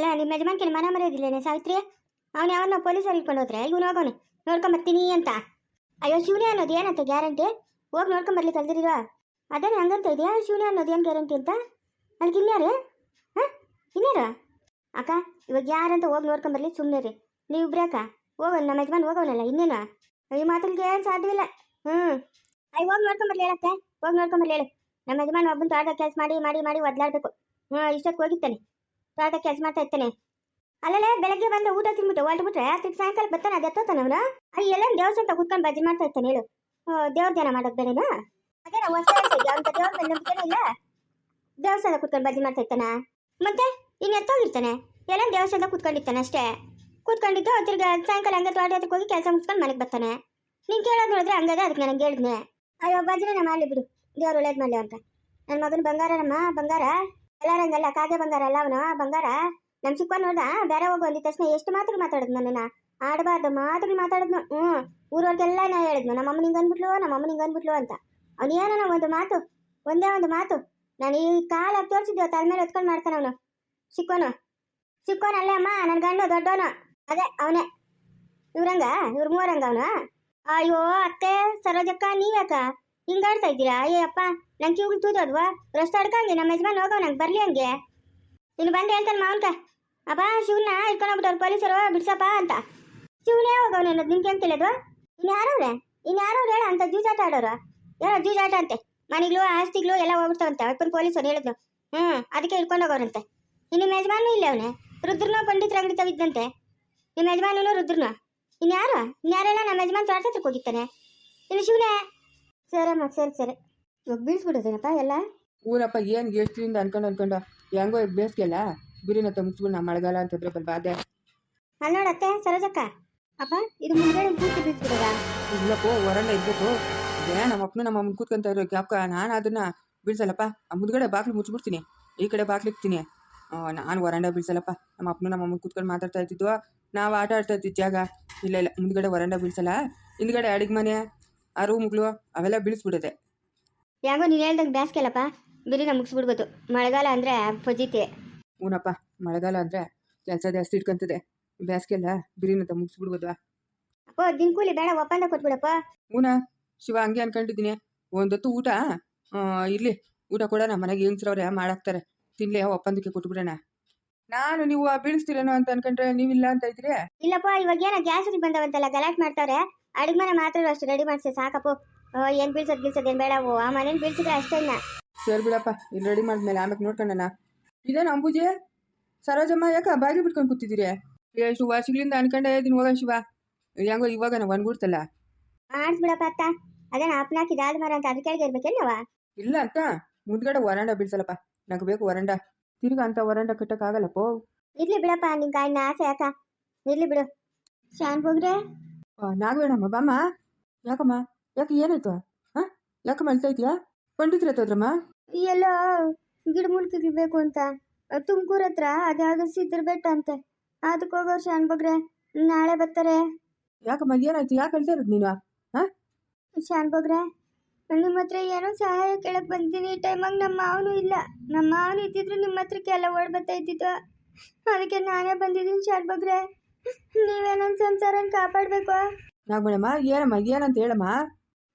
ಅಲ್ಲ ನಿಮ್ಮ ಯಜಮಾನ್ಕಿನ ಮನ ಮರೆಯೋದಿಲ್ಲೇನೆ ಸಾವಿತ್ರಿ? ಅವ್ನು ಯಾವನ್ನ ಪೊಲೀಸರು ಹೋದ್ರೆ ಇವನು ಹೋಗೋನು. ನೋಡ್ಕೊಂಬರ್ತೀನಿ ಅಂತ. ಅಯ್ಯೋ, ಶಿವನೇ ಅನ್ನೋದು ಏನಂತ ಗ್ಯಾರಂಟಿ ಹೋಗಿ ನೋಡ್ಕೊಂಬರ್ಲಿ ಕಲ್ದಿರಿರೋ ಅದೇನು ಹಂಗಂತ ಇದೆಯಾ, ಶಿವನೇ ಅನ್ನೋದು ಏನು ಗ್ಯಾರಂಟಿ ಅಂತ? ಅದಕ್ಕೆ ಇನ್ಯಾರು? ಹಾಂ? ಇನ್ಯಾರು? ಅಕ್ಕ, ಇವಾಗ ಯಾರಂತ ಹೋಗಿ ನೋಡ್ಕೊಂಬರ್ಲಿ ಸುಮ್ಮನೆ ರೀ ನೀವು ಇಬ್ರಾಕ ಹೋಗೋಣ ನಮ್ಮ ಯಜಮಾನ್ ಹೋಗೋನಲ್ಲ ಇನ್ನೇನು? ಈ ಮಾತುಗಳಿಗೆ ಏನು ಸಾಧ್ಯವಿಲ್ಲ ಹ್ಞೂ ಅಯ್ಯ, ಹೋಗಿ ನೋಡ್ಕೊಂಬರ್ಲಿ ಹೇಳಕ್ಕೆ ಹೋಗಿ ನೋಡ್ಕೊಂಬರ್ಲಿ ಹೇಳು. ನಮ್ಮ ಯಜಮಾನ್ ಒಬ್ಬನ ತೋಟದ ಕೆಲಸ ಮಾಡಿ ಮಾಡಿ ಮಾಡಿ ಒದ್ಲಾಡ್ಬೇಕು. ಹ್ಞೂ ಹೋಗಿ ಹೋಗಿತ್ತಾನೆ ತೋಟದ ಕೆಲಸ ಮಾಡ್ತಾ ಇರ್ತಾನೆ. ಅಲ್ಲಲ್ಲೇ ಬೆಳಗ್ಗೆ ಬಂದು ಊಟ ತಿನ್ಬಿಟ್ಟು ಹೊರಟ್ಬಿಟ್ರೆ ತಿರ್ಗಿ ಸಾಯಂಕಾಲ ಬರ್ತಾನೆ, ಅದು ಎತ್ತೋತಾನೆ ಅವನು? ಅಲ್ಲಿ ದೇವಸ್ಥಾನ ಕೂತ್ಕೊಂಡು ಬಜ್ಜಿ ಮಾಡ್ತಾ ಇರ್ತಾನೆ ಹೇಳು. ದೇವ್ರ ಧ್ಯಾನ ಮಾಡೋದು ಬೇಡನಾ ಅದೇ ನಾವು ಹೊಸ ದೇವ್ರ ದೇವಸ್ಥಾನ ಕೂತ್ಕೊಂಡು ಬಜ್ಜಿ ಮಾಡ್ತಾ ಇರ್ತಾನ? ಮತ್ತೆ, ಇನ್ನು ಎತ್ತೋಗಿರ್ತಾನೆ? ಎಲ್ಲ ದೇವಸ್ಥಾನ ಕೂತ್ಕೊಂಡಿರ್ತಾನೆ ಅಷ್ಟೇ. ಕೂತ್ಕೊಂಡಿದ್ದು ತಿರ್ಗಿ ಸಾಯಂಕಾಲ ಹಂಗೆ ತೋಟ ಹತ್ರಕ್ಕೆ ಹೋಗಿ ಕೆಲಸ ಮುಗಿಸ್ಕೊಂಡು ಮನೆಗೆ ಬರ್ತಾನೆ. ನೀನು ಕೇಳೋದು ನೋಡಿದ್ರೆ ಹಂಗದ ಅದಕ್ಕೆ ನನಗೆ ಹೇಳಿದ್ನೆ. ಅಯ್ಯೋ ಭಜನೆ ಮಾಡಲಿ ಬಿಡು. ದೇವ್ರು ಒಳ್ಳೇದು ಮಾಡಲಿ ಅಂತ ನನ್ನ ಮಗನ ಬಂಗಾರನಮ್ಮ, ಬಂಗಾರ? ಎಲ್ಲಾರಂಗಲ್ಲ ಕಾಗೆ ಬಂಗಾರ ಅಲ್ಲ ಅವನು ಬಂಗಾರ? ನಮ್ ಚಿಕ್ಕ ನೋಡ್ದ? ಬೇರೆ ಹೋಗು ಅಂದಿದ ತಕ್ಷಣ ಎಷ್ಟು ಮಾತ್ರ ಮಾತಾಡಿದ್ ನನ್ನ ಆಡಬಾರ್ದು ಮಾತ್ರ ಮಾತಾಡಿದ್ನು. ಹ್ಮ್ ಊರವ್ರಿಗೆಲ್ಲ ನಾ ಹೇಳಿದ್ನು. ನಮ್ಮ ಅಮ್ಮನಿಗೆ ಅಂದ್ಬಿಟ್ಲು ನಮ್ಮ ಅಮ್ಮನಿಗ್ ಅಂದ್ಬಿಟ್ಲು ಅಂತ. ಅವ್ನು ಏನೋ ಒಂದು ಮಾತು, ಒಂದೇ ಒಂದು ಮಾತು. ನಾನು ಈ ಕಾಲ ತೋರಿಸಿದ್ದೆ ತಲೆ ಮೇಲೆ ಹೊತ್ಕೊಂಡು ಮಾಡ್ತಾನೆ ಅವನು. ಚಿಕ್ಕೋನು ಅಲ್ಲೇ ಅಮ್ಮ ನನ್ನ ಗಂಡು ದೊಡ್ಡವನು. ಅದೇ, ಅವನೇ. ಇವ್ರಂಗ? ಇವ್ರ ಮೂರಂಗ ಅವನು? ಅಯ್ಯೋ, ಅತ್ತೆ, ಸರೋಜಕ್ಕ ನೀವ್ಯಾಕ ಹಿಂಗಾಡ್ತಾ ಇದ್ದೀರಾ? ಅಯ್ಯಪ್ಪ ನಂಗೆ ಕಿವಿಗಳು ತೂದೋದ್ವಾ ರಸ್ತೆ ಅಡ್ಕಂಗೆ ನಮ್ಮ ಯಜಮಾನ್ ಹೋಗೋ, ನಂಗೆ ಬರ್ಲಿ ಹಂಗೆ. ನೀನು ಬಂದು ಹೇಳ್ತಾನೆ ಮಾವನ್ಕ. ಅಪ್ಪ ಶಿವನ ಇಟ್ಕೊಂಡೋಗ್ಬಿಟ್ಟವ್ರು ಪೊಲೀಸರು, ಬಿಡ್ಸಪ್ಪ ಅಂತ. ಶಿವನೇ ಹೋಗವ್ನು ಅನ್ನೋದು ನಿಮ್ಗೆ ಅಂತ ತಿಳಿದ್ವಾ ಇನ್ನು ಯಾರವ್ರೆ? ಇನ್ನು ಯಾರವ್ರು ಹೇಳ, ಅಂತ ಜೂಜಾಟ ಆಡೋರು. ಯಾರೋ ಜೂಜಾಟ ಅಂತೆ. ಮನೆಗಳು, ಆಸ್ತಿಗಳು ಎಲ್ಲ ಹೋಗ್ಬಿಡ್ತಾವಂತೆ. ಅವತ್ತು ಪೊಲೀಸರು ಹೇಳಿದ್ರು ಹ್ಞೂ ಅದಕ್ಕೆ ಇಟ್ಕೊಂಡೋಗೋರಂತೆ ಇನ್ನು ಯಜಮಾನು ಇಲ್ಲ ಅವನೇ. ರುದ್ರನೋ ಪಂಡಿತರ ಅಂಗಡಿ ತೆಗಿದ್ದಂತೆ ನಿಮ್ಮ ಯಜಮಾನೂ ರುದ್ರನೋ? ಇನ್ಯಾರು ಇನ್ಯಾರೆಲ್ಲ ನಮ್ಮ ಯಜಮಾನ್ ತೋಟ ಹತ್ರಕ್ಕೆ ಹೋಗಿತ್ತಾನೆ ಇನ್ನು ಶಿವನೇ? ಸರಮ್ಮ ಸರಿ ಸರಿ. ಇವಾಗ ಬೀಳ್ಸ್ಬಿಡೋದೇನಪ್ಪ ಎಲ್ಲ? ಊರಪ್ಪ ಏನು ಎಷ್ಟ್ರಿಂದ ಅನ್ಕೊಂಡು ಅನ್ಕೊಂಡು? ಹೆಂಗೋ ಈಗ ಬೇಸಿಗೆಲ್ಲ? ಬಿರಿನ ಮುಗಿಸ್ಬಿಟ್ಟು ನಾ ಮಳೆಗಾಲ ಅಂತಂದ್ರೆ ಬಂದು ಬಾದೆ ಅಲ್ಲಿ ನೋಡತ್ತೆ ಸರೋಜಕ್ಕ. ಅಪ್ಪ ಇದು ಮುಂದೆ ಪೂರ್ತಿ ಬೀಳ್ಸ್ಬಿಡೋದ? ಇಲ್ಲಪ್ಪೋ ಹೊರಲ್ಲ ಇರ್ಬೇಕು. ಏ ನಮ್ಮ ಅಪ್ಪನ ನಮ್ಮ ಅಮ್ಮನ ಕೂತ್ಕೊಂತ ಇರೋ ಕ್ಯಾಪ್ಕ ನಾನು ಅದನ್ನ ಬೀಳ್ಸಲ್ಲಪ್ಪ. ಆ ಮುಂದ್ಗಡೆ ಬಾಗ್ಲು ಮುಚ್ಚಿಬಿಡ್ತೀನಿ ಈ ಕಡೆ ಬಾಗ್ಲು ಇಕ್ತೀನಿ. ನಾನು ಹೊರಂಡ ಬೀಳ್ಸಲ್ಲಪ್ಪ. ನಮ್ಮ ಅಪ್ಪನ ನಮ್ಮ ಅಮ್ಮನ ಕೂತ್ಕೊಂಡು ಮಾತಾಡ್ತಾ ಇದ್ದಿದ್ವು ನಾವು ಆಟ ಆಡ್ತಾ ಇದ್ದಿದ್ದಾಗ ಜಾಗ. ಇಲ್ಲ ಇಲ್ಲ ಮುಂದ್ಗಡೆ ಹೊರಂಡ ಬೀಳ್ಸಲ್ಲ. ಹಿಂದ್ಗಡೆ ಅಡಿಗೆ ಮನೆ. ಆ ರೂಮ್ಗಳು ಅವೆಲ್ಲ ಬೀಳಿಸ್ಬಿಡುತ್ತೆ. ಯಾಗೋ ನೀನು ಹೇಳ್ದಂಗೆ ಬೇಸ್ಗೆಲ್ಲಪ್ಪ ಬಿರಿನ ಮುಗಿಸ್ಬಿಡ್ಬೋದು. ಮಳೆಗಾಲ ಅಂದರೆ ಫಜೀತಿ ಹ್ಞೂನಪ್ಪ ಮಳೆಗಾಲ ಅಂದರೆ ಕೆಲಸ ಜಾಸ್ತಿ ಇಟ್ಕೊಂತದೆ. ಬಿರಿನ ಬಿರಿನಂತ ಮುಗಿಸ್ಬಿಡ್ಬೋದು ಅಪ್ಪೋ ದಿನ ಕೂಲಿ ಬೇಡ ಒಪ್ಪಂದ ಕೊಟ್ಬಿಡಪ್ಪ. ಊನ ಶಿವ ಹಂಗೆ ಅನ್ಕೊಂಡಿದ್ದೀನಿ. ಒಂದೊತ್ತು ಊಟ ಆ, ಇರ್ಲಿ. ಊಟ ಕೊಡೋಣ ಮನೆಗೆ ಹೆಂಗ್ಸ್ರವ್ರೆ ಮಾಡಾಕ್ತಾರೆ ತಿನ್ಲಿ ಒಪ್ಪಂದಕ್ಕೆ ಕೊಟ್ಬಿಡೋಣ. ನಾನು ನೀವು ಬೀಳಿಸ್ತೀರೇನೋ ಅಂತ ಅನ್ಕೊಂಡ್ರೆ ನೀವಿಲ್ಲ ಅಂತ ಇದ್ರಿ ಇಲ್ಲಪ್ಪ ಇವಾಗ ಏನೋ ಗ್ಯಾಸ್ ಬಂದವಂತೆಲ್ಲ ಗಲಾಟೆ ಮಾಡ್ತಾವ್ರೆ. ಅಡಿಗೆ ಮನೆ ಮಾತ್ರ ಅಷ್ಟು ರೆಡಿ ಮಾಡಿಸಿ ಸಾಕಪ್ಪ. ಏನು ಬೀಳ್ಸೋದು ಏನ್ ಬೇಡ ಬೇಡವು ಆ ಮನೇನ್ ಬೀಳ್ಸಿದ್ರೆ ಅಷ್ಟೇ ಇನ್ನ. ಸರಿ ಬಿಡಪ್ಪ ಇಲ್ಲಿ ರೆಡಿ ಮಾಡಿದ್ಮೇಲೆ ಆಮೇಲೆ ನೋಡ್ಕೊಂಡಣ ಇದೇನು ಅಂಬುಜಿ? ಸರೋಜಮ್ಮ ಯಾಕ ಬಾಗಿಲು ಬಿಟ್ಕೊಂಡು ಕೂತಿದ್ದೀರಿ? ಎಷ್ಟು ವರ್ಷಗಳಿಂದ ಅನ್ಕೊಂಡೇ ಇದ್ದೀನಿ ಹೋಗ ಶಿವ. ಹೆಂಗೋ ಇವಾಗ ನಾವು ಅನ್ಗುಡ್ತಲ್ಲ ಮಾಡಿಸ್ಬಿಡಪ್ಪ ಅತ್ತ. ಅದೇನ ಅಪ್ಪನಾಕಿದ ಆದ ಮರ ಅಂತ ಅದಕ್ಕೆ ಇರ್ಬೇಕೇನವ ಇಲ್ಲ ಅಂತ ಮುಂದ್ಗಡೆ ವರಂಡ ಬೀಳ್ಸಲ್ಲಪ್ಪ. ನಂಗೆ ಬೇಕು ವರಂಡ. ತಿರ್ಗ ಅಂತ ವರಂಡ ಕಟ್ಟಕ್ಕಾಗಲ್ಲಪ್ಪೋ ಇರ್ಲಿ ಬಿಡಪ್ಪ ನಿನ್ ಕಾಯಿನ ಆಸೆ ಯಾಕ ಇರ್ಲಿ ಬಿಡು. ಶಾನ್ ಹೋಗ್ರೆ ನಾಗವೇಣಮ್ಮ ಬಾಮ್ಮ. ಯಾಕಮ್ಮ? ಯಾಕೆ ಏನಾಯ್ತು? ಹಾ ಯಾಕೆ ಅಳ್ತಾ ಇದೀಯಾ ಪಂಡಿತ್ರ ಹತ್ರಮ್ಮ ಎಲ್ಲೋ ಗಿಡಮೂಲಿಕೆಗಳು ಬೇಕು ಅಂತ. ತುಮಕೂರ್ ಹತ್ರ ಅದ್ಯಾವ್ದು ಸಿದ್ರ ಬೆಟ್ಟ ಅಂತೆ. ಅದಕ್ಕೆ ಹೋಗೋ ಶಾನ್ ಬಗ್ರೆ ನಾಳೆ ಬರ್ತಾರೆ. ಯಾಕಮ್ಮ ಏನಾಯ್ತು? ಯಾಕೆ ಅಳ್ತಾ ಇರೋದು ನೀನು? ಶಾನ್ ಬಗ್ರೆ ನಿಮ್ಮ ಹತ್ರ ಏನೋ ಸಹಾಯ ಕೇಳಕ್ ಬಂದಿದ್ದೀನಿ. ಈ ಟೈಮಾಗ ನಮ್ಮ ಮಾವನು ಇಲ್ಲ. ನಮ್ಮ ಮಾವನು ಇದ್ದಿದ್ರು ನಿಮ್ಮ ಹತ್ರಕ್ಕೆ ಎಲ್ಲ ಓಡ್ ಬರ್ತಾ ಇದ್ದಿದ್ದು ಅದಕ್ಕೆ ನಾನೇ ಬಂದಿದ್ದೀನಿ ಶಾನ್ ಬಗ್ರೆ. ನೀವೇ ನನ್ನ ಸಂಸಾರನ ಕಾಪಾಡಬೇಕು? ಏನಮ್ಮ ಏನಂತ ಹೇಳಮ್ಮ?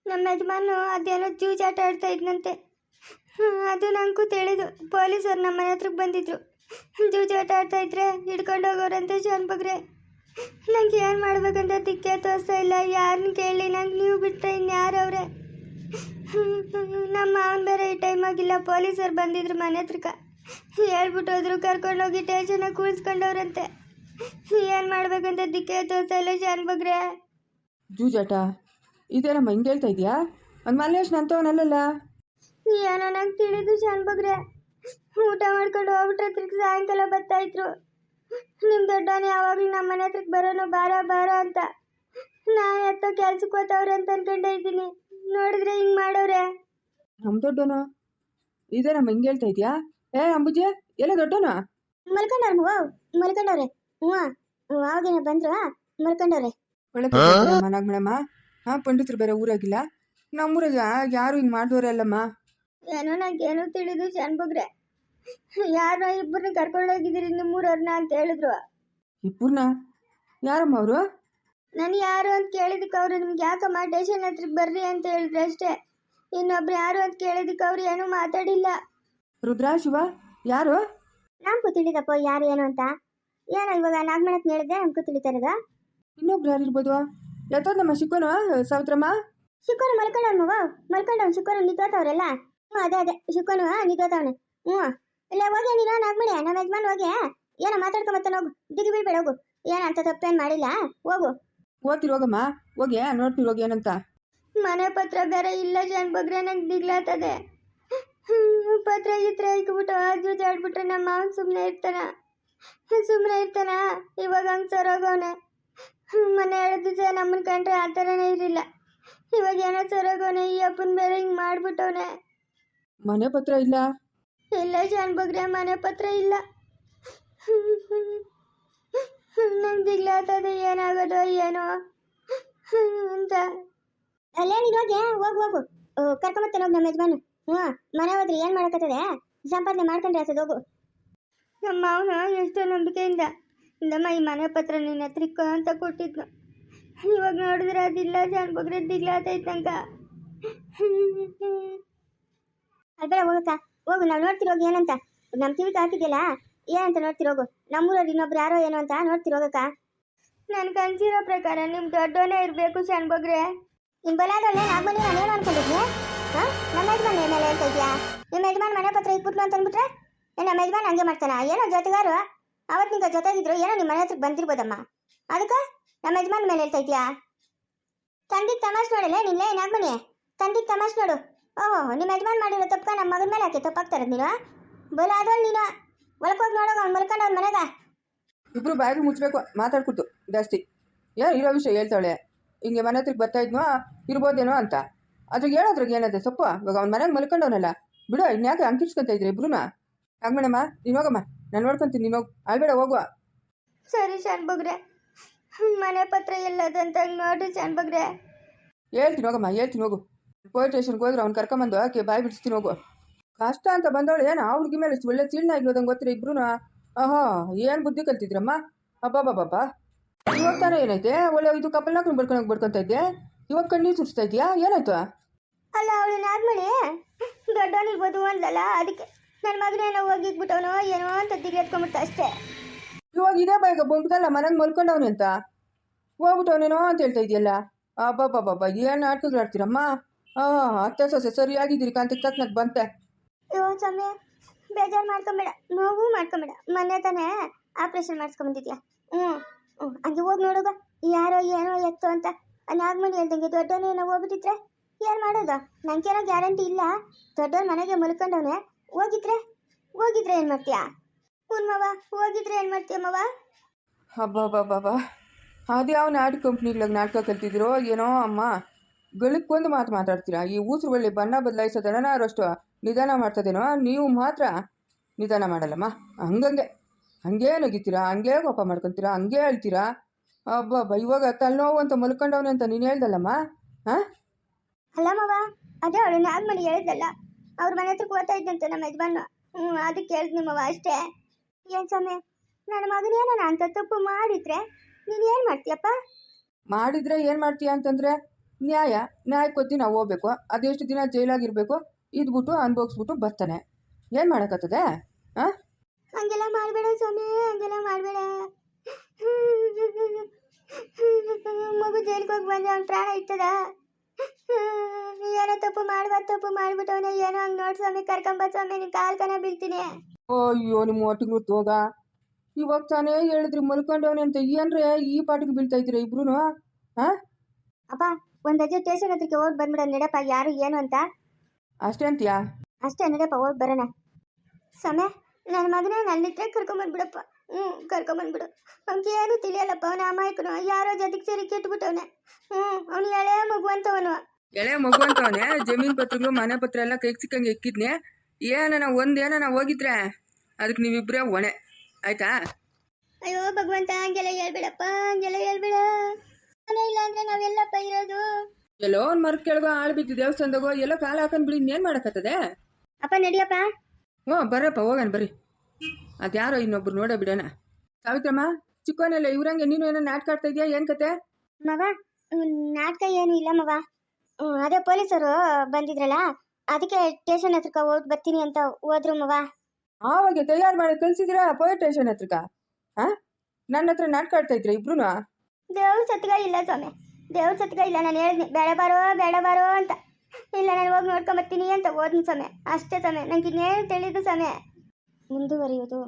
ನಮ್ಮ ಯಜಮಾನು ಅದೇನೋ ಜೂಜಾಟ ಆಡ್ತಾ ಇದ್ನಂತೆ. ಹ್ಮ್, ಅದು ನಂಗೂ ತಿಳಿದು. ಪೊಲೀಸರು ನಮ್ಮ ಮನೆ ಹತ್ರಕ್ಕೆ ಬಂದಿದ್ರು. ಜೂಜಾಟ ಆಡ್ತಾ ಇದ್ರೆ ಹಿಡ್ಕೊಂಡು ಹೋಗೋರಂತೆ ಶಾನ್ಬಗ್ರೆ ನಂಗೆ ಏನು ಮಾಡ್ಬೇಕಂತ ದಿಕ್ಕೆ ತೋರಿಸ್ತಾ ಇಲ್ಲ. ಯಾರನ್ನ ಕೇಳಿ ನಂಗೆ ನೀವು ಬಿಟ್ಟರೆ ಇನ್ಯಾರವ್ರೆ ನಮ್ಮ ಮಾವನ ಬೇರೆ ಈ ಟೈಮ್ ಆಗಿಲ್ಲ. ಪೊಲೀಸರು ಬಂದಿದ್ರು ಮನೆ ಹತ್ರಕ್ಕೆ ಹೇಳ್ಬಿಟ್ಟು ಹೋದ್ರು ಕರ್ಕೊಂಡೋಗಿ ಸ್ಟೇಷನಾಗ ಕೂರಿಸ್ಕೊಂಡವ್ರಂತೆ. ಏನು ಮಾಡ್ಬೇಕಂತ ದಿಕ್ಕೆ ತೋರ್ಸಲ್ಲ ಶಾನ್ ಬಗ್ರೆ? ಜೂಜಾಟ ಇದೇನಮ್ಮ ಹಿಂಗೆ ಹೇಳ್ತಾ ಇದೀಯಾ? ಒಂದು ಮಲ್ಲೇಶ್ ನಂತವನಲ್ಲಲ್ಲ? ಏನೋ ನಂಗೆ ತಿಳಿದು ಶಾನ್ ಬಗ್ರೆ. ಊಟ ಮಾಡ್ಕೊಂಡು ಹೋಗ್ಬಿಟ್ರೆ ತಿರ್ಗಿ ಸಾಯಂಕಾಲ ಬರ್ತಾ ಇದ್ರು. ನಿಮ್ಮ ದೊಡ್ಡವನು ಯಾವಾಗಲೂ ನಮ್ಮ ಮನೆ ಹತ್ರಕ್ಕೆ ಬರೋನು ಬಾರ ಬಾರ ಅಂತ. ನಾ ಎತ್ತೋ ಕೆಲ್ಸಕ್ಕೆ ಹೋತವ್ರೆ ಅಂತ ಅನ್ಕೊಂಡೆ ಇದ್ದೀನಿ. ನೋಡಿದ್ರೆ ಹಿಂಗೆ ಮಾಡೋರೆ. ನಮ್ಮ ದೊಡ್ಡೋನು ಇದೇನಮ್ಮ ಹಿಂಗೆ ಹೇಳ್ತಾ ಇದೀಯಾ? ಏ ಅಂಬುಜೆ ಎಲ್ಲ ದೊಡ್ಡನ ಮಲ್ಕೊಂಡವ್ರ ಮಲ್ಕೊಂಡವ್ರೆ. ಹ್ಞೂ ಅವಾಗೇನ ಬಂದ್ರು ಮಲ್ಕೊಂಡವ್ರೆ. ಒಳ್ಳೆ ನಾಗಮಣಮ್ಮ ಹಾಂ ಪಂಡಿತರು ಬೇರೆ ಊರಾಗಿಲ್ಲ? ನಮ್ಮೂರಾಗ ಯಾರು ಹಿಂಗ್ ಮಾಡಿದವ್ರೆ ಅಲ್ಲಮ್ಮ? ಏನೋ ನಂಗೇನೋ ತಿಳಿದು ಚನ್ಬಗ್ರೆ ಯಾರ ಇಬ್ಬರು ಇಬ್ಬರನ್ನ ಕರ್ಕೊಂಡೋಗಿದ್ದೀರಿ ನಿಮ್ಮೂರವ್ರನ್ನ ಅಂತ ಹೇಳಿದ್ರು. ಇಬ್ಬರನ್ನ ಯಾರಮ್ಮ ಅವರು? ನಾನು ಯಾರು ಅಂತ ಕೇಳಿದಕ್ಕೆ ಅವರು ನಿಮ್ಗೆ ಯಾಕಮ್ಮ ಟೇಷನ್ ಹತ್ರ ಬರ್ರಿ ಅಂತ ಹೇಳಿದ್ರು ಅಷ್ಟೇ. ಇನ್ನೊಬ್ರು ಯಾರು ಅಂತ ಕೇಳಿದಕ್ಕೆ ಅವ್ರು ಏನೂ ಮಾತಾಡಿಲ್ಲ. ರುದ್ರಾ ಶಿವ ಯಾರು? ನಮ್ಗೂ ತಿಳಿದಪ್ಪ ಯಾರು ಏನು ಅಂತ? ಏನೋ ಇವಾಗ ನಾಗಮಣಕ್ಕೆ ಹೇಳಿದ್ರೆ ನಮ್ಗೂ ತಿಳಿತಾರದ ಇನ್ನೊಬ್ರು ಯಾರಿರ್ಬೋದು ನಮ್ಮ ಶಿಕ್ಕೋನು ಸಾವಿತ್ರಮ್ಮ? ಶಿಕೋನು ಮಲ್ಕೊಂಡವ್ನು ಮಗ. ಮಲ್ಕೊಂಡವ್ನು ಶಿಕೋನು ನಿಂತೋತವ್ರೆಲ್ಲ ಹ್ಞೂ ಅದೇ ಅದೇ. ಶಿಕೋನು ನಿಂತೋತವ್ನೆ ಹ್ಞೂ ಇಲ್ಲ ಹೋಗಿ ನೀನು ನಾಗಮಣಿ. ನಮ್ಮ ಯಜಮಾನ್ ಹೋಗಿ. ಏನೋ ಮಾತಾಡ್ಕೊಂಬತ್ತಾನ ಹೋಗು. ದಿಗಿ ಬೀಳ್ಬೇಡ ಹೋಗು. ಏನಂತ ತಪ್ಪೇನು ಮಾಡಿಲ್ಲ? ಹೋಗು. ಹೋಗ್ತಿರು ಹೋಗಮ್ಮ. ಹೋಗಿ ನೋಡ್ತಿರು ಹೋಗಿ ಏನಂತ. ಮನೆ ಪತ್ರ ಬೇರೆ ಇಲ್ಲ ಜನ್ ಬಗ್ರೆ ನಂಗೆ ದಿಗ್ಲಾತದೆ ಪತ್ರ ಗಿತ್ರ ಇಕ್ಬಿಟ್ಟು ಜೂಜಾಡ್ಬಿಟ್ರೆ ನಮ್ಮ ಮಾವನ್ ಸುಮ್ಮನೆ ಇರ್ತಾನ. ಸುಮ್ಮನೆ ಇರ್ತಾನ. ಇವಾಗ ಹಂಗೆ ಸರೋಗವನೆ ಮನೆ ಎರಡು ದಿವಸ ನಮ್ಮನ್ನ ಕಂಡ್ರೆ ಆ ಥರನೇ ಇರಲಿಲ್ಲ. ಇವಾಗ ಏನೋ ಸರೋಗವನೆ ಈ ಅಪ್ಪನ ಬೇರೆ ಹಿಂಗೆ ಮಾಡ್ಬಿಟ್ಟವನೆ. ಮನೆ ಪತ್ರ ಇಲ್ಲ? ಇಲ್ಲ ಜಾನ್ ಬಗ್ರೆ ಮನೆ ಪತ್ರ ಇಲ್ಲ. ನಂಗೆ ದಿಗ್ಲಾತದೆ ಏನಾಗೋದು ಏನೋ ಅಂತ. ಅಲ್ಲ ನೀನು ಹೋಗಿ ಹೋಗು ಹೋಗು. ಕರ್ಕೊಂಬತ್ತೇನೆ ಹೋಗಿ ನಮ್ಮ ಯಜಮಾನು ಹ್ಞೂ ಮನೆ ಹೋದ್ರೆ ಏನು ಮಾಡಕತ್ತದೆ? ಸಂಪಾದನೆ ಮಾಡ್ಕೊಂಡ್ರೆ ಆತದ ಹೋಗು. ನಮ್ಮ ಮಾವನ ಎಷ್ಟೋ ನಂಬಿಕೆಯಿಂದ ಇಂದಮ್ಮ ಈ ಮನೆ ಪತ್ರ ನಿನ್ನ ಹತ್ರಕ್ಕ ಅಂತ ಕೊಟ್ಟಿದ್ನು ಇವಾಗ ನೋಡಿದ್ರೆ ಅದಿಲ್ಲ ಜಾನ್ ಬಗ್ರೆ ದಿಗ್ಲಾತೈತಂಕ ಅಲ್ಬೇಡ ಹೋಗಕ್ಕ. ಹೋಗು ನಾವು ನೋಡ್ತಿರೋಗ ಹೋಗಿ ಏನಂತ? ನಮ್ಮ ಕಿವಿಗೆ ಹಾಕಿದ್ಯಲ್ಲ ಏನಂತ ನೋಡ್ತಿರೋಗು ಹೋಗು. ನಮ್ಮೂರಲ್ಲಿ ಇನ್ನೊಬ್ರು ಯಾರೋ ಏನೋ ಅಂತ ನೋಡ್ತಿರೋಗಕ್ಕ ನನ್ಗೆ ಅನ್ಸಿರೋ ಪ್ರಕಾರ ನಿಮ್ ದೊಡ್ಡೋನೇ ಇರಬೇಕು ಬಗ್ರೆ. ನಿಮ್ ಬಲಾದಲ್ಲೇ ನಾಗ್ಮನಿ ನಾನೇನು ಅನ್ಕೊಂಡಿದ್ನಿ? ಹಾಂ? ನಮ್ಮ ಯಜಮಾನ್ ಏನೆಲ್ಲ ಹೇಳ್ತಾ ಇದೆಯಾ? ನಿಮ್ಮ ಯಜಮಾನ್ ಮನೆ ಪತ್ರ ಇಟ್ಬಿಟ್ಲು ಅಂತ ಅಂದ್ಬಿಟ್ರೆ? ಏನ್ ನಮ್ಮ ಯಜಮಾನ್ ಹಂಗೆ ಮಾಡ್ತಾನ? ಏನೋ ಜೊತೆಗಾರು? ಅವತ್ತು ನಿಂಗೆ ಜೊತೆಗಿದ್ರು, ಏನೋ ನಿಮ್ಮ ಮನೆ ಹತ್ರಕ್ಕೆ ಬಂದಿರ್ಬೋದಮ್ಮ. ಅದಕ್ಕೆ ನಮ್ಮ ಯಜಮಾನ್ ಮೇಲೆ ಹೇಳ್ತಾ ಇದೆಯಾ? ತಂದಿಗೆ ತಮಾಷ್ ನೋಡಲ್ಲ ನಿನ್ನೆ ಏನಾಗ್ಬನಿ ತಂದಿಗೆ ತಮಾಷ್ ನೋಡು. ಓಹೋ ನಿಮ್ಮ ಯಜಮಾನ್ ಮಾಡಿರೋ ತಪ್ಪ ನಮ್ಮ ಮಗನ ಮೇಲೆ ಹಾಕಿ ತಪ್ಪಾಗ್ತಾರದ್ ನೀನು? ಬಲ ಅದ್ರಲ್ಲಿ ನೀನು. ಒಳಕೋಗಿ ನೋಡೋ ಅವ್ನು ಮಲ್ಕೊಂಡು ಅವ್ನ ಮನೆಗ. ಇಬ್ರು ಬಾಯಿಗೆ ಮುಚ್ಚಬೇಕು ಮಾತಾಡ್ಕೊತು ಜಾಸ್ತಿ. ಏನು ಇರೋ ವಿಷಯ ಹೇಳ್ತಾಳೆ? ಹಿಂಗೆ ಮನೆ ಹತ್ರಕ್ಕೆ ಬರ್ತಾ ಇದ್ನೋ, ಇರ್ಬೋದೇನೋ ಅಂತ. ಅದ್ರಾಗ ಹೇಳೋದ್ರಾಗ ಏನದೆ? ಸೊಪ್ಪ? ಇವಾಗ ಅವ್ನ ಮನೆಗೆ ಮಲ್ಕೊಂಡವನಲ್ಲ. ಬಿಡು, ಇನ್ಯಾಕೆ ಅಂಕಿರ್ಸ್ಕೊಂತ ಇದ್ರಿ ಇಬ್ರುನ? ಆಗ್ಮೇಡಮ್ಮ ನೀನು ಹೋಗಮ್ಮ. ನಾನು ನೋಡ್ಕೊಂತೀನಿ ನೀನು ಹೋಗಿ. ಅಲ್ಬೇಡ ಹೋಗುವ. ಸರಿ ಶಾನ್ ಬಗ್ರೆ ಮನೆ ಪತ್ರ ಎಲ್ಲದಂತ ನೋಡ್ರಿ ಶಾನ್ ಬಗ್ರೆ ಹೇಳ್ತೀನಿ ಹೋಗಮ್ಮ ಹೇಳ್ತೀನಿ ಹೋಗು. ಪೊಲೀಸ್ ಸ್ಟೇಷನ್ಗೆ ಹೋದ್ರೆ ಅವ್ನು ಕರ್ಕೊಂಬಂದು ಆಕೆ ಬಾಯಿ ಬಿಡಿಸ್ತೀನಿ ಹೋಗು ಕಷ್ಟ ಅಂತ ಬಂದವಳು ಏನು ಆ ಹುಡುಗಿ ಮೇಲೆ ಒಳ್ಳೆ ಸೀಳ್ನ ಇರೋದಂಗೆ ಗೊತ್ತಿರ ಇಬ್ರು ಆಹಾ ಏನು ಬುದ್ಧಿ ಕಲ್ತಿದ್ರಮ್ಮ? ಅಬ್ಬಾ ಇವಾಗ ತಾನೇ ಏನೈತೆ ಒಳ್ಳೆ ಇದು ಕಪಲ್ನಾಕ್ರು ಬರ್ಕೊಂಡು ಬರ್ಕೊಂತ ಇದ್ದೆ ಇವಾಗ ಕಣ್ಣೀರು ಸುರಿಸ್ತಾ ಇದೆಯಾ? ಏನಾಯ್ತು? ಅಲ್ಲ ಅವಳು ನಾದ್ಮಣಿ ದೊಡ್ಡವನಿರ್ಬೋದು ಅಂದ್ಲಲ್ಲ ಅದಕ್ಕೆ. ನನ್ನ ಮಗನೇನೋ ಹೋಗಿಗ್ಬಿಟ್ಟವನೋ ಏನೋ ಅಂತ ದಿಗ್ಗೆತ್ಕೊಂಡ್ಬಿಡ್ತ ಅಷ್ಟೇ. ಇವಾಗ ಇದೇ ಬೇಗ ಬಂದ್ಬಿಟ್ಟಲ್ಲ ಮನೆಗೆ ಮಲ್ಕೊಂಡವನು ಅಂತ. ಹೋಗ್ಬಿಟ್ಟವನೇನೋ ಅಂತ ಹೇಳ್ತಾ ಇದೆಯಲ್ಲ. ಅಬ್ಬಬ್ಬಬ್ಬ ಏನು ನಾಟಕಗಳು ಆಡ್ತೀರಮ್ಮ? ಹಾಂ ಅತ್ತೆ ಸೊಸೆ ಸರಿಯಾಗಿದ್ದೀರಿ ಕಾಂತಕ್ಕೆ ತಕ್ಕನಕ್ಕೆ ಬಂತೆ. ಅಯ್ಯೋ ಸಮಯ ಬೇಜಾರು ಮಾಡ್ಕೊಂಬೇಡ ನೋವು ಮಾಡ್ಕೊಂಬೇಡ. ಮೊನ್ನೆ ತಾನೇ ಆಪ್ರೇಷನ್ ಮಾಡಿಸ್ಕೊಂಬಂದಿದ್ಯಾ ಹ್ಞೂ ಹ್ಞೂ ಹಂಗೆ ಹೋಗಿ ನೋಡುಗ ಯಾರೋ ಏನೋ ಎತ್ತು ಅಂತ. ನಾಗಮಣಿ ಹೇಳ್ದಂಗೆ ದೊಡ್ಡವನೇನೋ ಹೋಗ್ಬಿಟ್ಟಿದ್ರೆ ಏನು ಮಾಡೋದು? ಏನೋ ಗ್ಯಾರಂಟಿ ಇಲ್ಲ. ದೊಡ್ಡವ್ರ ಮನೆಗೆ ಮಲ್ಕೊಂಡವನೆ ಹೋಗಿದ್ರೆ? ಹೋಗಿದ್ರೆ ಏನು ಮಾಡ್ತೀಯಾ? ಹ್ಞೂ ಮವ ಹೋಗಿದ್ರೆ ಏನು ಮಾಡ್ತೀಯ ಮವ? ಅದು ಅದ್ಯಾವ ನಾಟಕ ಕಂಪ್ನಿಗಳಿಗೆ ನಾಟಕ ಕಲ್ತಿದ್ದೀರೋ ಏನೋ ಅಮ್ಮ. ಗಳಿಗೊಂದು ಮಾತು ಮಾತಾಡ್ತೀರಾ? ಈ ಊಸರು ಬಳ್ಳಿ ಬಣ್ಣ ಬದಲಾಯಿಸೋದನ್ನ ಅಷ್ಟು ನಿಧಾನ ಮಾಡ್ತದೇನೋ? ನೀವು ಮಾತ್ರ ನಿಧಾನ ಮಾಡಲ್ಲಮ್ಮ. ಹಂಗಂಗೆ. ಹಂಗೇ ನಗಿತೀರಾ? ಹಂಗೇ ಕೋಪ ಮಾಡ್ಕೊತೀರಾ? ಹಂಗೇ ಹೇಳ್ತೀರಾ ಅಬ್ಬಬ್ಬ ಇವಾಗ ತಲೆನೋವು ಅಂತ ಮಲ್ಕೊಂಡವನು ಅಂತ ನೀನು ಹೇಳ್ದಲ್ಲಮ್ಮ? ಹಾಂ? ಅಲ್ಲ ಮವ ಅದೇ ಅವಳು ಮಾಡಿ ಹೇಳಿದ್ಲಲ್ಲ ಅವ್ರ ಮನೆ ಹತ್ರ ಓದ್ತಾ ಇದ್ದಂತೆ ನಮ್ಮ ಯಜಮಾನ ಹ್ಞೂ ಅದಕ್ಕೆ ಹೇಳಿದ್ನಿ ನಿಮ್ಮವ ಅಷ್ಟೇ. ಏನು ಸಮಯ ನನ್ನ ಮಗನೇನ ಅಂತ ತಪ್ಪು ಮಾಡಿದ್ರೆ ನೀನು ಏನು ಮಾಡ್ತೀಯಪ್ಪ? ಮಾಡಿದ್ರೆ ಏನು ಮಾಡ್ತೀಯ ಅಂತಂದರೆ ನ್ಯಾಯ ನ್ಯಾಯಕ್ಕೊತ್ತಿ ನಾವು ಹೋಗ್ಬೇಕು. ಅದೆಷ್ಟು ದಿನ ಜೈಲಾಗಿರಬೇಕು ಇದ್ಬಿಟ್ಟು ಅನ್ಭೋಗಿಸ್ಬಿಟ್ಟು ಬರ್ತಾನೆ. ಏನು ಮಾಡೋಕ್ಕತ್ತದೆ ಹಾಂ ಹಂಗೆಲ್ಲ ಮಾಡಬೇಡ ಸ್ವಾಮಿ ಹಂಗೆಲ್ಲ ಮಾಡಬೇಡ. ಮಗು ಜೈಲಿಗೆ ಹೋಗಿ ಬಂದ್ರೆ ಅವ್ನ ಪ್ರಾಣ ಇರ್ತದ. ಏನೋ ತಪ್ಪು ಮಾಡುವ ತಪ್ಪು ಮಾಡ್ಬಿಟ್ಟವನೆ ಏನೋ ಹಂಗೆ ನೋಡಿ ಸ್ವಾಮಿ ಕರ್ಕೊಂಬ ಸ್ವಾಮಿ ನಿನ್ ಕಾಲ್ ಕನ ಬೀಳ್ತೀನಿ. ಅಯ್ಯೋ ನಿಮ್ಮ ಒಟ್ಟಿಗೆ ಹೋಗ ಇವಾಗ ತಾನೇ ಹೇಳಿದ್ರಿ ಮಲ್ಕೊಂಡವನೆ ಅಂತ. ಏನ್ರೆ ಈ ಪಾಟಿಗೆ ಬೀಳ್ತಾ ಇದ್ದೀರಾ ಇಬ್ರು ಹಾಂ? ಅಪ್ಪ ಒಂದ್ ಅಜ್ಜ ಸ್ಟೇಷನ್ ಹತ್ರಕ್ಕೆ ಹೋಗಿ ಬಂದ್ಬಿಡ ನಡಪ್ಪ ಯಾರು ಏನು ಅಂತ. ಅಷ್ಟೇ ಅಂತೀಯಾ? ಅಷ್ಟೇ ನಡಪ್ಪ ಹೋಗಿ ಬರೋಣ. ಸಮಯ ನನ್ನ ಮಗನೇ ಬಂದ್ಬಿಡಪ್ಪ. ಕರ್ಕೊಂಬಂದ್ಬಿಡಪ್ಪ ಹ್ಞೂ ಕರ್ಕೊಂಬಂದ್ಬಿಡು ಅವ್ನಿಗೆ ಏನು ತಿಳಿಯಲ್ಲಪ್ಪ ಅವನ ಅಮಾಯಕನು. ಯಾರೋ ಜೊತೆಗೆ ಸೇರಿ ಕೆಟ್ಬಿಟ್ಟವನೆ. ಹ್ಞೂ ಅವ್ನು ಎಳೆ ಮಗು ಅಂತವನು ಎಳೆ ಮಗು ಅಂತವನೆ ಜಮೀನ್ ಪತ್ರಗಳು ಮನೆ ಪತ್ರ ಎಲ್ಲ ಕೈಗೆ ಸಿಕ್ಕಂಗೆ ಇಕ್ಕಿದ್ನೆ. ಏನನ ಒಂದೇನ ಹೋಗಿದ್ರೆ ಅದಕ್ಕೆ ನೀವಿಬ್ರೇ ಒಣೆ. ಆಯ್ತಾ? ಅಯ್ಯೋ ಭಗವಂತ ಗೆಳೆ ಹೇಳ್ಬೇಡಪ್ಪ ಗೆಳೆ ಹೇಳ್ಬೇಡ. ಮನೆ ಇಲ್ಲ ಅಂದ್ರೆ ನಾವೆಲ್ಲಪ್ಪ ಇರೋದು. ಎಲ್ಲೋ ಒಂದ್ ಮರ ಕೆಳಗೋ ಆಳು ಬಿದ್ದು ದೇವಸ್ಥಾನದಾಗೋ ಎಲ್ಲೋ ಕಾಲ ಹಾಕೊಂಡ್ ಬಿಡಿ ಏನ್ ಮಾಡಕತ್ತದೆ? ಅಪ್ಪ ನಡಿಯಪ್ಪ. ಹ್ಞೂ ಬರ್ರಪ್ಪ ಹೋಗೋಣ ಬರ್ರಿ. ಅದ್ಯಾರೋ ಇನ್ನೊಬ್ರು ನೋಡೋ ಬಿಡೋಣ. ಸಾವಿತ್ರಮ್ಮ ಚಿಕ್ಕವನೆಲ್ಲ ಇವ್ರಂಗೆ ನೀನು ಏನೋ ನಾಟಕ ಆಡ್ತಾ ಇದೆಯಾ ಏನು ಕತೆ? ಮಗ ನಾಟಕ ಏನು ಇಲ್ಲ ಮವ. ಅದೇ ಪೊಲೀಸರು ಬಂದಿದ್ರಲ್ಲ ಅದಕ್ಕೆ ಸ್ಟೇಷನ್ ಹತ್ರಕ್ಕೆ ಹೋಗಿ ಬರ್ತೀನಿ ಅಂತ ಹೋದ್ರು ಮವ. ಆವಾಗ ತಯಾರು ಮಾಡಿ ಕಳ್ಸಿದ್ದೀರಾ ಪೊಲೀಸ್ ಸ್ಟೇಷನ್ ಹತ್ರಕ ಹಾಂ? ನನ್ನ ಹತ್ರ ನಾಟಕ ಆಡ್ತಾ ಇದ್ರ ಇಬ್ರು ದೇವ್ರ ಸತ್ಗ ಇಲ್ಲ ಸ್ವಾಮಿ ದೇವ್ರ ಸತ್ಗ ಇಲ್ಲ ನಾನು ಹೇಳಿದ್ನಿ ಬೇಡ ಬಾರೋ ಬೇಡ ಬಾರೋ ಅಂತ. ಇಲ್ಲ ನಾನು ಹೋಗಿ ನೋಡ್ಕೊಂಬರ್ತೀನಿ ಅಂತ ಹೋದ್ನಿ ಸ್ವಾಮಿ ಅಷ್ಟೇ ಸ್ವಾಮಿ ನಂಗೆ ಇನ್ನೇನು ತಿಳಿದು ಸ್ವಾಮಿ. ಮುಂದುವರಿಯೋದು.